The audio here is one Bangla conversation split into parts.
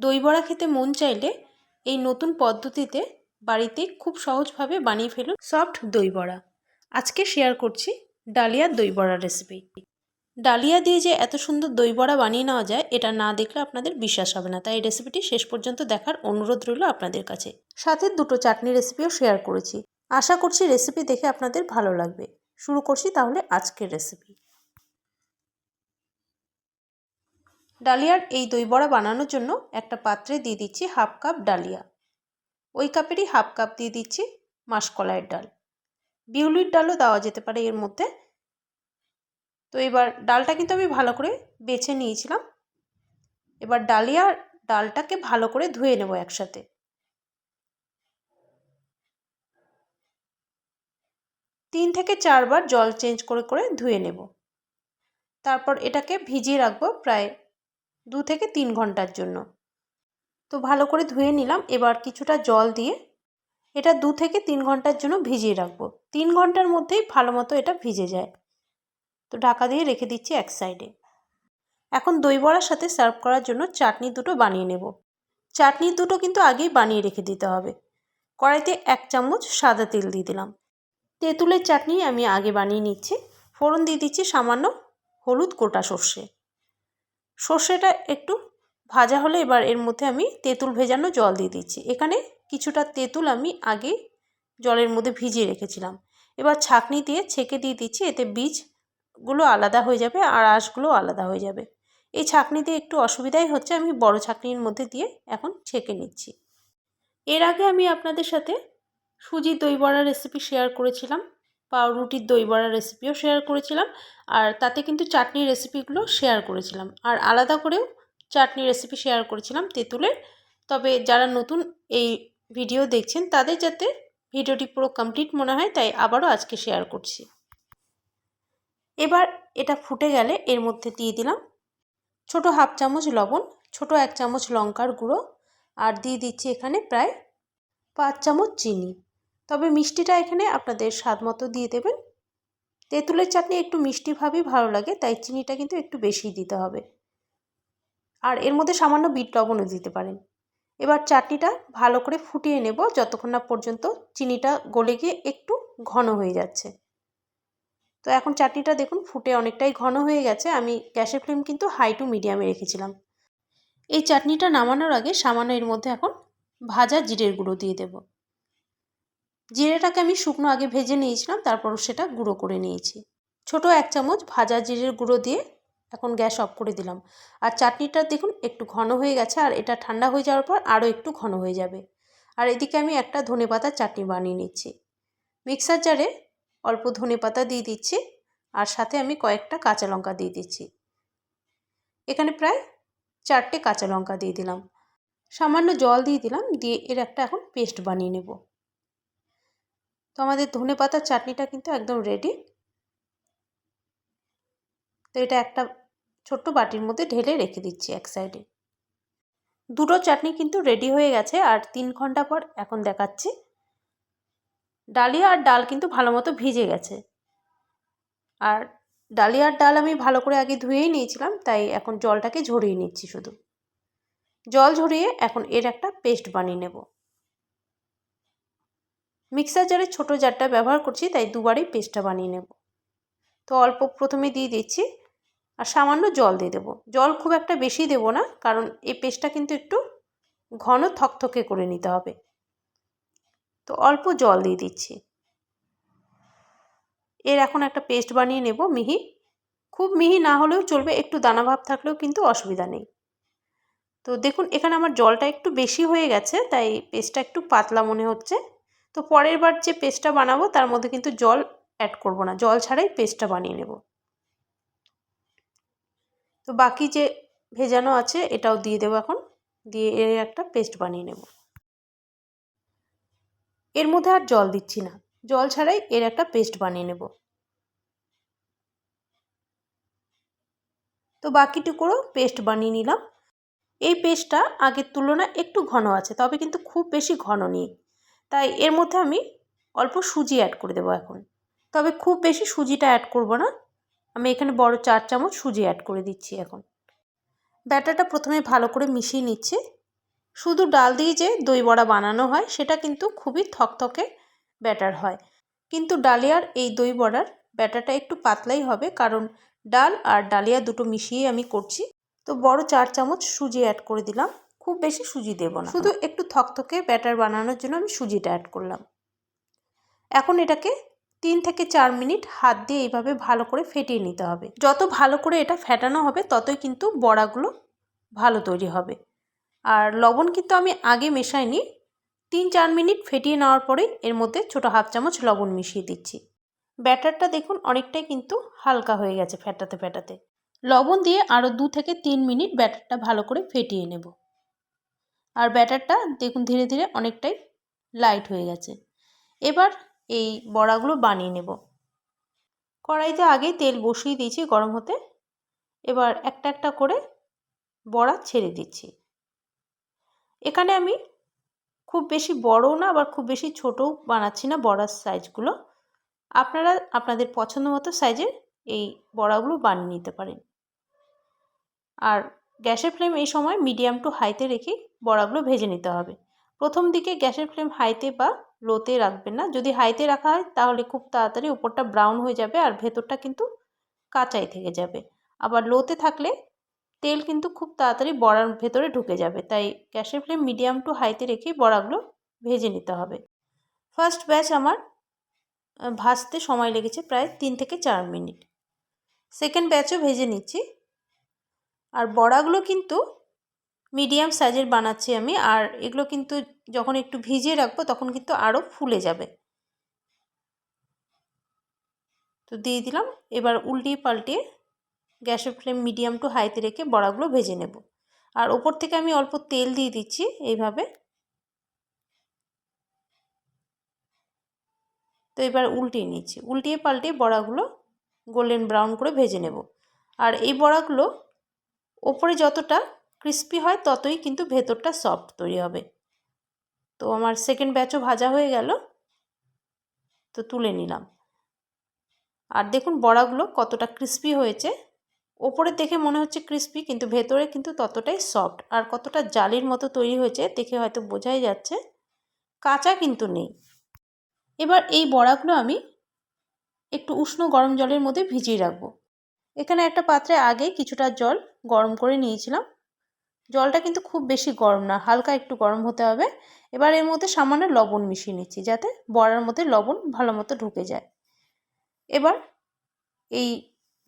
দই বড়া খেতে মন চাইলে এই নতুন পদ্ধতিতে বাড়িতে খুব সহজভাবে বানিয়ে ফেলুন সফট দই বড়া। আজকে শেয়ার করছি ডালিয়ার দই বড়া রেসিপি ডালিয়া দিয়ে যে এত সুন্দর দই বড়া বানিয়ে নেওয়া যায়, এটা না দেখলে আপনাদের বিশ্বাস হবে না। তাই এই রেসিপিটি শেষ পর্যন্ত দেখার অনুরোধ রইল আপনাদের কাছে। সাথে দুটো চাটনি রেসিপিও শেয়ার করেছি। আশা করছি রেসিপি দেখে আপনাদের ভালো লাগবে। শুরু করছি তাহলে আজকের রেসিপি ডালিয়ার এই দই বড়া বানানোর জন্য একটা পাত্রে দিয়ে দিচ্ছি হাফ কাপ ডালিয়া। ওই কাপেরই হাফ কাপ দিয়ে দিচ্ছি মাসকলাইয়ের ডাল। বিউলির ডালও দেওয়া যেতে পারে এর মধ্যে। তো এবার ডালটা কিন্তু আমি ভালো করে বেছে নিয়েছিলাম। এবার ডালিয়ার ডালটাকে ভালো করে ধুয়ে নেব একসাথে। তিন থেকে চারবার জল চেঞ্জ করে করে ধুয়ে নেব। তারপর এটাকে ভিজিয়ে রাখব প্রায় দু থেকে তিন ঘণ্টার জন্য। তো ভালো করে ধুয়ে নিলাম, এবার কিছুটা জল দিয়ে এটা দু থেকে তিন ঘণ্টার জন্য ভিজিয়ে রাখব। তিন ঘণ্টার মধ্যেই ভালো মতো এটা ভিজে যায়। তো ঢাকা দিয়ে রেখে দিচ্ছি এক সাইডে। এখন দই বড়ার সাথে সার্ভ করার জন্য চাটনি দুটো বানিয়ে নেব। চাটনি দুটো কিন্তু আগেই বানিয়ে রেখে দিতে হবে। কড়াইতে এক চামচ সাদা তেল দিয়ে দিলাম। তেঁতুলের চাটনি আমি আগে বানিয়ে নিচ্ছি। ফোড়ন দিয়ে দিচ্ছি সামান্য হলুদ গোটা সর্ষে। সর্ষেটা একটু ভাজা হলে এবার এর মধ্যে আমি তেঁতুল ভেজানো জল দিয়ে দিচ্ছি। এখানে কিছুটা তেঁতুল আমি আগে জলের মধ্যে ভিজিয়ে রেখেছিলাম। এবার ছাঁকনি দিয়ে ছেঁকে দিয়ে দিচ্ছি, এতে বীজগুলো আলাদা হয়ে যাবে আর আঁশগুলো আলাদা হয়ে যাবে। এই ছাঁকনি দিয়ে একটু অসুবিধাই হচ্ছে, আমি বড় ছাঁকনির মধ্যে দিয়ে এখন ছেঁকে নিচ্ছি। এর আগে আমি আপনাদের সাথে সুজি দই বড়া রেসিপি শেয়ার করেছিলাম। পাউরুটির দই বড়া রেসিপিও শেয়ার করেছিলাম। আর তাতে কিন্তু চাটনি রেসিপিগুলো শেয়ার করেছিলাম। আর আলাদা করেও চাটনি রেসিপি শেয়ার করেছিলাম তেঁতুলের। তবে যারা নতুন এই ভিডিও দেখছেন, তাদের যাতে ভিডিওটি পুরো কমপ্লিট মনে হয়, তাই আবারও আজকে শেয়ার করছি। এবার এটা ফুটে গেলে এর মধ্যে দিয়ে দিলাম ছোট হাফ চামচ লবণ, ছোট এক চামচ লঙ্কার গুঁড়ো। আর দিয়ে দিচ্ছি এখানে প্রায় পাঁচ চামচ চিনি। তবে মিষ্টিটা এখানে আপনাদের স্বাদ মতো দিয়ে দেবেন। তেঁতুলের চাটনি একটু মিষ্টিভাবেই ভালো লাগে, তাই চিনিটা কিন্তু একটু বেশি দিতে হবে। আর এর মধ্যে সামান্য বিট লবণও দিতে পারেন। এবার চাটনিটা ভালো করে ফুটিয়ে নেব, যতক্ষণ না পর্যন্ত চিনিটা গলে গিয়ে একটু ঘন হয়ে যাচ্ছে। তো এখন চাটনিটা দেখুন, ফুটে অনেকটাই ঘন হয়ে গেছে। আমি গ্যাসের ফ্লেম কিন্তু হাই টু মিডিয়ামে রেখেছিলাম। এই চাটনিটা নামানোর আগে সামান্য এর মধ্যে এখন ভাজা জিরের গুঁড়ো দিয়ে দেব। জিরেটাকে আমি শুকনো আগে ভেজে নিয়েছিলাম তারপর সেটা গুঁড়ো করে নিয়েছি। ছোট এক চামচ ভাজা জিরের গুঁড়ো দিয়ে এখন গ্যাস অফ করে দিলাম। আর চাটনিটা দেখুন একটু ঘন হয়ে গেছে, আর এটা ঠান্ডা হয়ে যাওয়ার পর আরও একটু ঘন হয়ে যাবে। আর এদিকে আমি একটা ধনে পাতার চাটনি বানিয়ে নিচ্ছি। মিক্সার জারে অল্প ধনে পাতা দিয়ে দিচ্ছি, আর সাথে আমি কয়েকটা কাঁচা লঙ্কা দিয়ে দিচ্ছি। এখানে প্রায় চারটে কাঁচা লঙ্কা দিয়ে দিলাম। সামান্য জল দিয়ে দিলাম, দিয়ে এর একটা এখন পেস্ট বানিয়ে নেব। তো আমাদের ধনে পাতার চাটনিটা কিন্তু একদম রেডি তো এটা একটা ছোট্ট বাটির মধ্যে ঢেলে রেখে দিচ্ছি এক সাইডে দুটো চাটনি কিন্তু রেডি হয়ে গেছে আর তিন ঘণ্টা পর এখন দেখাচ্ছি। ডালিয়া আর ডাল কিন্তু ভালো মতো ভিজে গেছে। আর ডালিয়ার ডাল আমি ভালো করে আগে ধুয়েই নিয়েছিলাম, তাই এখন জলটাকে ঝরিয়ে নিচ্ছি শুধু। জল ঝরিয়ে এখন এর একটা পেস্ট বানিয়ে নেব। মিক্সার জারে ছোটো জারটা ব্যবহার করছি, তাই দুবারই পেস্টটা বানিয়ে নেব। তো অল্প প্রথমে দিয়ে দিচ্ছি, আর সামান্য জল দিয়ে দেবো। জল খুব একটা বেশি দেবো না, কারণ এই পেস্টটা কিন্তু একটু ঘন থকথকে করে নিতে হবে। তো অল্প জল দিয়ে দিচ্ছি। এর এখন একটা পেস্ট বানিয়ে নেব মিহি। খুব মিহি না হলেও চলবে, একটু দানা ভাব থাকলেও কিন্তু অসুবিধা নেই। তো দেখুন, এখানে আমার জলটা একটু বেশি হয়ে গেছে, তাই পেস্টটা একটু পাতলা মনে হচ্ছে। তো পরের বার যে পেস্টটা বানাবো, তার মধ্যে কিন্তু জল অ্যাড করব না। জল ছাড়াই পেস্টটা বানিয়ে নেব। তো বাকি যে ভেজানো আছে, এটাও দিয়ে দেবো এখন। দিয়ে এর একটা পেস্ট বানিয়ে নেব। এর মধ্যে আর জল দিচ্ছি না। জল ছাড়াই এর একটা পেস্ট বানিয়ে নেব। তো বাকিটুকুরও পেস্ট বানিয়ে নিলাম। এই পেস্টটা আগের তুলনায় একটু ঘন আছে, তবে কিন্তু খুব বেশি ঘন নেই। তাই এর মধ্যে আমি অল্প সুজি অ্যাড করে দেবো এখন। তবে খুব বেশি সুজিটা অ্যাড করব না। আমি এখানে বড় চার চামচ সুজি অ্যাড করে দিচ্ছি এখন। ব্যাটারটা প্রথমে ভালো করে মিশিয়ে নিচ্ছি। শুধু ডাল দিয়ে যে দই বড়া বানানো হয়, সেটা কিন্তু খুবই থকথকে ব্যাটার হয়। কিন্তু ডালিয়ার এই দই বড়ার ব্যাটারটা একটু পাতলাই হবে, কারণ ডাল আর ডালিয়া দুটো মিশিয়ে আমি করছি। তো বড় চার চামচ সুজি অ্যাড করে দিলাম। খুব বেশি সুজি দেব না। শুধু একটু থকথকে ব্যাটার বানানোর জন্য আমি সুজিটা অ্যাড করলাম। এখন এটাকে তিন থেকে চার মিনিট হাত দিয়ে এইভাবে ভালো করে ফেটিয়ে নিতে হবে। যত ভালো করে এটা ফেটানো হবে, ততই কিন্তু বড়াগুলো ভালো তৈরি হবে। আর লবণ কিন্তু আমি আগে মেশাইনি। তিন চার মিনিট ফেটিয়ে নেওয়ার পরেই এর মধ্যে ছোটো হাফ চামচ লবণ মিশিয়ে দিচ্ছি। ব্যাটারটা দেখুন অনেকটাই কিন্তু হালকা হয়ে গেছে ফেটাতে ফেটাতে। লবণ দিয়ে আরও দু থেকে তিন মিনিট ব্যাটারটা ভালো করে ফেটিয়ে নেব। আর ব্যাটারটা দেখুন ধীরে ধীরে অনেকটাই লাইট হয়ে গেছে। এবার এই বড়াগুলো বানিয়ে নেব। কড়াইতে আগেই তেল বসিয়ে দিয়েছি গরম হতে। এবার একটা একটা করে বড়া ছেড়ে দিচ্ছি। এখানে আমি খুব বেশি বড়ও না, আবার খুব বেশি ছোটও বানাচ্ছি না বড়ার সাইজগুলো আপনারা আপনাদের পছন্দ মতো সাইজের এই বড়াগুলো বানিয়ে নিতে পারেন। আর গ্যাসের ফ্লেম এই সময় মিডিয়াম টু হাইতে রেখে বড়াগুলো ভেজে নিতে হবে। প্রথম দিকে গ্যাসের ফ্লেম হাইতে বা লোতে রাখবেন না। যদি হাইতে রাখা হয়, তাহলে খুব তাড়াতাড়ি উপরটা ব্রাউন হয়ে যাবে আর ভেতরটা কিন্তু কাঁচাই থেকে যাবে। আবার লোতে থাকলে তেল কিন্তু খুব তাড়াতাড়ি বড়ার ভেতরে ঢুকে যাবে। তাই গ্যাসের ফ্লেম মিডিয়াম টু হাইতে রেখেই বড়াগুলো ভেজে নিতে হবে। ফার্স্ট ব্যাচ আমার ভাজতে সময় লেগেছে প্রায় তিন থেকে চার মিনিট। সেকেন্ড ব্যাচও ভেজে নিচ্ছি। আর বড়াগুলো কিন্তু মিডিয়াম সাইজের বানাচ্ছি আমি, আর এগুলো কিন্তু যখন একটু ভিজিয়ে রাখব তখন কিন্তু আরও ফুলে যাবে। তো দিয়ে দিলাম, এবার উল্টিয়ে পাল্টিয়ে গ্যাসের ফ্লেম মিডিয়াম টু হাইতে রেখে বড়াগুলো ভেজে নেব। আর ওপর থেকে আমি অল্প তেল দিয়ে দিচ্ছি এইভাবে। তো এবার উল্টিয়ে নিচ্ছি, উল্টিয়ে পাল্টিয়ে বড়াগুলো গোল্ডেন ব্রাউন করে ভেজে নেব। আর এই বড়াগুলো ওপরে যতটা ক্রিস্পি হয়, ততই কিন্তু ভেতরটা সফট তৈরি হবে। তো আমার সেকেন্ড ব্যাচও ভাজা হয়ে গেল। তো তুলে নিলাম। আর দেখুন বড়াগুলো কতটা ক্রিস্পি হয়েছে। ওপরে দেখে মনে হচ্ছে ক্রিস্পি কিন্তু ভেতরে কিন্তু ততটাই সফট আর কতটা জালির মতো তৈরি হয়েছে দেখে হয়তো বোঝাই যাচ্ছে। কাঁচা কিন্তু নেই। এবার এই বড়াগুলো আমি একটু উষ্ণ গরম জলের মধ্যে ভিজিয়ে রাখব। এখানে একটা পাত্রে আগে কিছুটা জল গরম করে নিয়েছিলাম। জলটা কিন্তু খুব বেশি গরম না, হালকা একটু গরম হতে হবে। এবার এর মধ্যে সামান্য লবণ মিশিয়ে নিচ্ছি যাতে বড়ার মধ্যে লবণ ভালো মতো ঢুকে যায়। এবার এই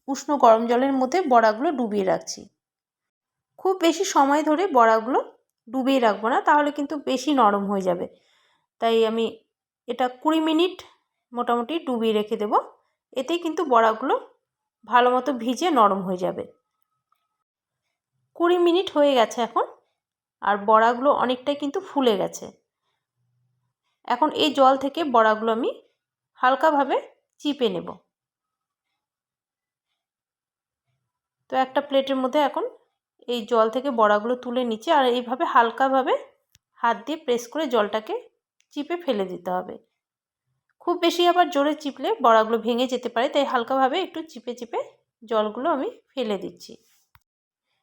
উষ্ণ গরম জলের মধ্যে বড়াগুলো ডুবিয়ে রাখছি। খুব বেশি সময় ধরে বড়াগুলো ডুবিয়ে রাখব না, তাহলে কিন্তু বেশি নরম হয়ে যাবে। তাই আমি এটা কুড়ি মিনিট মোটামুটি ডুবিয়ে রেখে দেব। এতেই কিন্তু বড়াগুলো ভালো মতো ভিজে নরম হয়ে যাবে। কুড়ি মিনিট হয়ে গেছে এখন, আর বড়াগুলো অনেকটাই কিন্তু ফুলে গেছে। এখন এই জল থেকে বড়াগুলো আমি হালকাভাবে চিপে নেব। তো একটা প্লেটের মধ্যে এখন এই জল থেকে বড়াগুলো তুলে নিচ্ছে আর এইভাবে হালকাভাবে হাত দিয়ে প্রেস করে জলটাকে চিপে ফেলে দিতে হবে। খুব বেশি আবার জোরে চিপলে বড়াগুলো ভেঙে যেতে পারে, তাই হালকাভাবে একটু চিপে চিপে জলগুলো আমি ফেলে দিচ্ছি।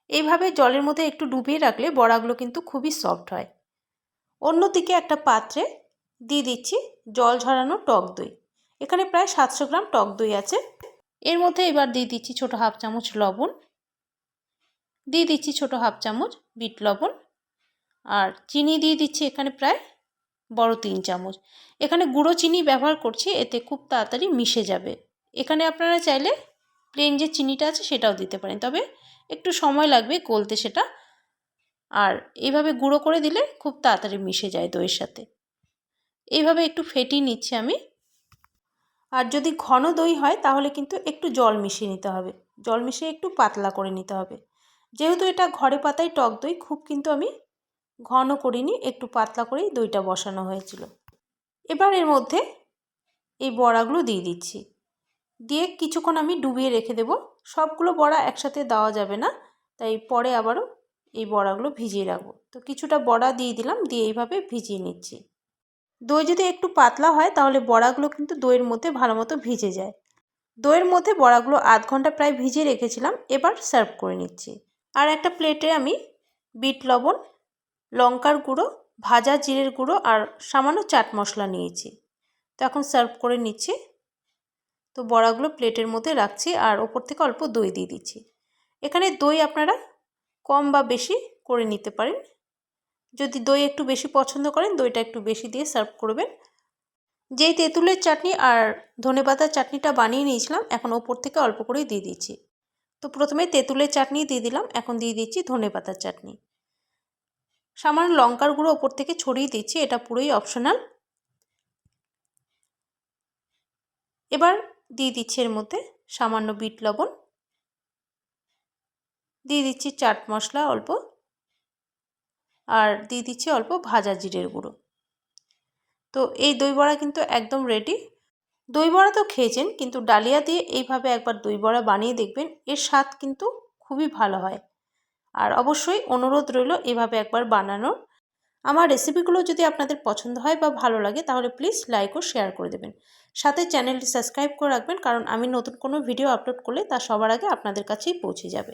এইভাবে জলের মধ্যে একটু ডুবিয়ে রাখলে বড়াগুলো কিন্তু খুবই সফট হয়। অন্যদিকে একটা পাত্রে দিয়ে দিচ্ছি জল ঝরানো টক দই। এখানে প্রায় সাতশো গ্রাম টক দই আছে। এর মধ্যে এবার দিয়ে দিচ্ছি ছোটো হাফ চামচ লবণ। দিয়ে দিচ্ছি ছোটো হাফ চামচ বিট লবণ। আর চিনি দিয়ে দিচ্ছি এখানে প্রায় বড় তিন চামচ। এখানে গুঁড়ো চিনি ব্যবহার করছি, এতে খুব তাড়াতাড়ি মিশে যাবে। এখানে আপনারা চাইলে প্লেন যে চিনিটা আছে সেটাও দিতে পারেন, তবে একটু সময় লাগবে গলতে সেটা। আর এইভাবে গুঁড়ো করে দিলে খুব তাড়াতাড়ি মিশে যায় দইয়ের সাথে। এইভাবে একটু ফেটিয়ে নিচ্ছি আমি। আর যদি ঘন দই হয়, তাহলে কিন্তু একটু জল মিশিয়ে নিতে হবে। জল মিশিয়ে একটু পাতলা করে নিতে হবে। যেহেতু এটা ঘরে পাতায় টক দই, খুব কিন্তু আমি ঘন করিনি, একটু পাতলা করেই দইটা বসানো হয়েছিল। এবার এর মধ্যে এই বড়াগুলো দিয়ে দিচ্ছি। দিয়ে কিছুক্ষণ আমি ডুবিয়ে রেখে দেব। সবগুলো বড়া একসাথে দেওয়া যাবে না, তাই পরে আবারও এই বড়াগুলো ভিজিয়ে রাখব। তো কিছুটা বড়া দিয়ে দিলাম, দিয়ে এইভাবে ভিজিয়ে নিচ্ছি। দই যদি একটু পাতলা হয়, তাহলে বড়াগুলো কিন্তু দইয়ের মধ্যে ভালো মতো ভিজে যায়। দইয়ের মধ্যে বড়াগুলো আধ ঘণ্টা প্রায় ভিজিয়ে রেখেছিলাম, এবার সার্ভ করে নিচ্ছি। আর একটা প্লেটে আমি বিট লবণ লঙ্কার গুঁড়ো, ভাজা জিরের গুঁড়ো আর সামান্য চাট মশলা নিয়েছি। তো এখন সার্ভ করে নিচ্ছি। তো বড়াগুলো প্লেটের মধ্যে রাখছি আর ওপর থেকে অল্প দই দিয়ে দিচ্ছি। এখানে দই আপনারা কম বা বেশি করে নিতে পারেন। যদি দই একটু বেশি পছন্দ করেন, দইটা একটু বেশি দিয়ে সার্ভ করবেন। যেই তেঁতুলের চাটনি আর ধনে পাতার চাটনিটা বানিয়ে নিয়েছিলাম, এখন ওপর থেকে অল্প করেই দিয়ে দিচ্ছি। তো প্রথমে তেঁতুলের চাটনি দিয়ে দিলাম, এখন দিয়ে দিচ্ছি ধনে পাতার চাটনি। সামান্য লঙ্কার গুঁড়ো ওপর থেকে ছড়িয়ে দিচ্ছি, এটা পুরোই অপশনাল এবার দিয়ে দিচ্ছি এর মধ্যে সামান্য বিট লবণ। দিয়ে দিচ্ছি চাট মশলা অল্প। আর দিয়ে দিচ্ছি অল্প ভাজা জিরের গুঁড়ো। তো এই দই বড়া কিন্তু একদম রেডি দই বড়া তো খেয়েছেন, কিন্তু ডালিয়া দিয়ে এইভাবে একবার দই বড়া বানিয়ে দেখবেন, এর স্বাদ কিন্তু খুবই ভালো হয়। আর অবশ্যই অনুরোধ রইল এভাবে একবার বানানোর। আমার রেসিপিগুলো যদি আপনাদের পছন্দ হয় বা ভালো লাগে তাহলে প্লিজ লাইক ও শেয়ার করে দেবেন। সাথে চ্যানেলটি সাবস্ক্রাইব করে রাখবেন কারণ আমি নতুন কোনো ভিডিও আপলোড করলে তা সবার আগে আপনাদের কাছেই পৌঁছে যাবে।